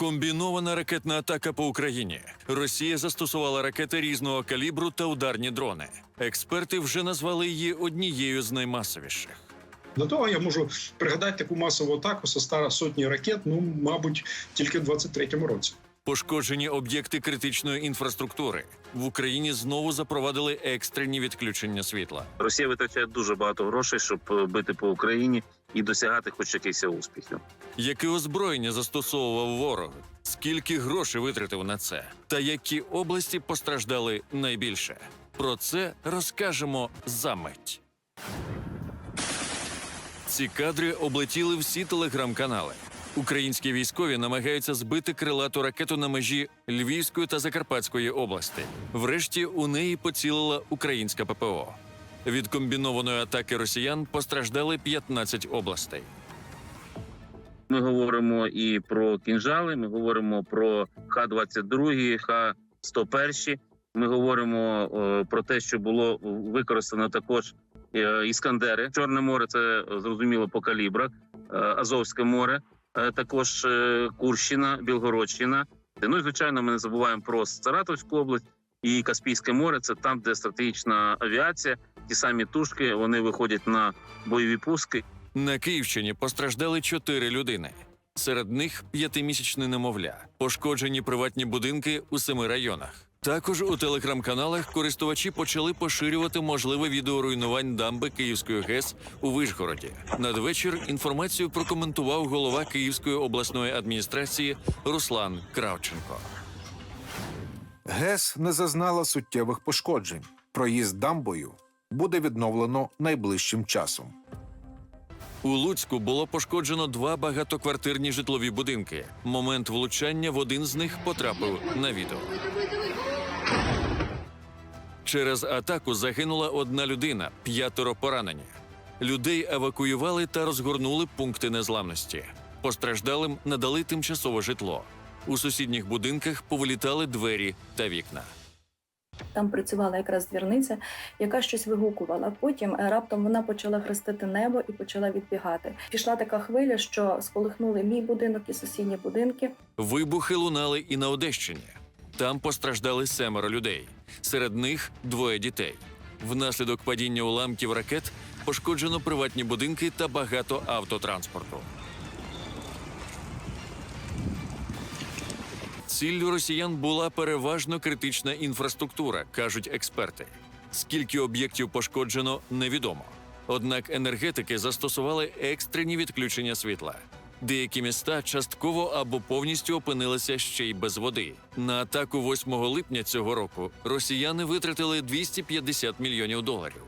Комбінована ракетна атака по Україні. Росія застосувала ракети різного калібру та ударні дрони. Експерти вже назвали її однією з наймасовіших. До того я можу пригадати таку масову атаку со ста сотні ракет, ну мабуть, тільки в 23-му році. Пошкоджені об'єкти критичної інфраструктури в Україні знову запровадили екстрені відключення світла. Росія витрачає дуже багато грошей, щоб е, бити по Україні і досягати хоч якихось успіхів. Яке озброєння застосовував ворог? Скільки грошей витратив на це? Та які області постраждали найбільше? Про це розкажемо за мить. Ці кадри облетіли всі телеграм-канали. Українські військові намагаються збити крилату ракету на межі Львівської та Закарпатської області. Врешті у неї поцілила українська ППО. Від комбінованої атаки росіян постраждали 15 областей. Ми говоримо і про кінжали, ми говоримо про Х-22, Х-101. Ми говоримо е, про те, що було використано також е, іскандери. Чорне море це зрозуміло по калібрах, е, Азовське море, також Курщина, Білгородщина. Ну і звичайно, ми не забуваємо про Саратовську область і Каспійське море. Це там, де стратегічна авіація. Ті самі тушки вони виходять на бойові пуски. На Київщині постраждали чотири людини. Серед них п'ятимісячне немовля, пошкоджені приватні будинки у семи районах. Також у телеграм-каналах користувачі почали поширювати можливе відео руйнувань дамби Київської ГЕС у Вишгороді. Надвечір інформацію прокоментував голова Київської обласної адміністрації Руслан Кравченко. ГЕС не зазнала суттєвих пошкоджень. Проїзд дамбою буде відновлено найближчим часом. У Луцьку було пошкоджено два багатоквартирні житлові будинки. Момент влучання в один з них потрапив на відео. Через атаку загинула одна людина, п'ятеро поранені. Людей евакуювали та розгорнули пункти незламності. Постраждалим надали тимчасове житло. У сусідніх будинках повилітали двері та вікна. Там працювала якраз двірниця, яка щось вигукувала. Потім е, раптом вона почала хрестити небо і почала відбігати. Пішла така хвиля, що сполихнули мій будинок і сусідні будинки. Вибухи лунали і на Одещині. Там постраждали семеро людей. Серед них двоє дітей. Внаслідок падіння уламків ракет пошкоджено приватні будинки та багато автотранспорту. Ціллю росіян була переважно критична інфраструктура, кажуть експерти. Скільки об'єктів пошкоджено, невідомо. Однак енергетики застосували екстрені відключення світла. Деякі міста частково або повністю опинилися ще й без води. На атаку 8 липня цього року росіяни витратили 250 мільйонів доларів.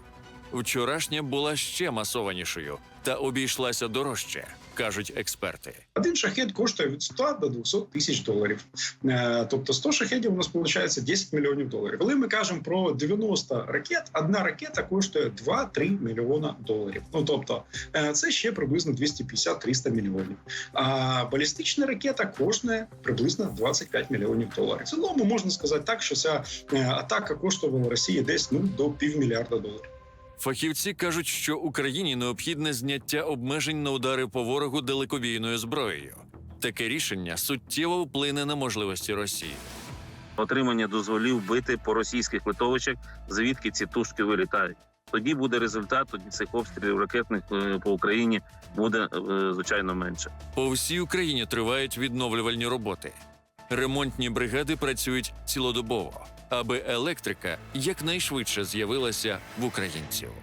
Вчорашня була ще масованішою та обійшлася дорожче, кажуть експерти. Один шахет коштує від 100 до 200 тисяч доларів. Е, Тобто 100 шахетів у нас виходить 10 мільйонів доларів. Коли ми кажемо про 90 ракет, одна ракета коштує 2-3 мільйона доларів. Ну тобто е, це ще приблизно 250-300 мільйонів. А балістична ракета коштує приблизно 25 мільйонів доларів. В цілому можна сказати так, що ця е, атака коштувала Росії десь ну до півмільярда доларів. Фахівці кажуть, що Україні необхідне зняття обмежень на удари по ворогу далекобійною зброєю. Таке рішення суттєво вплине на можливості Росії. отримання дозволів бити по російських литовищах, звідки ці тушки вилітають. Тоді буде результат, тоді цих обстрілів ракетних е, по Україні буде е, звичайно менше. По всій Україні тривають відновлювальні роботи. Ремонтні бригади працюють цілодобово, аби електрика якнайшвидше з'явилася в українців.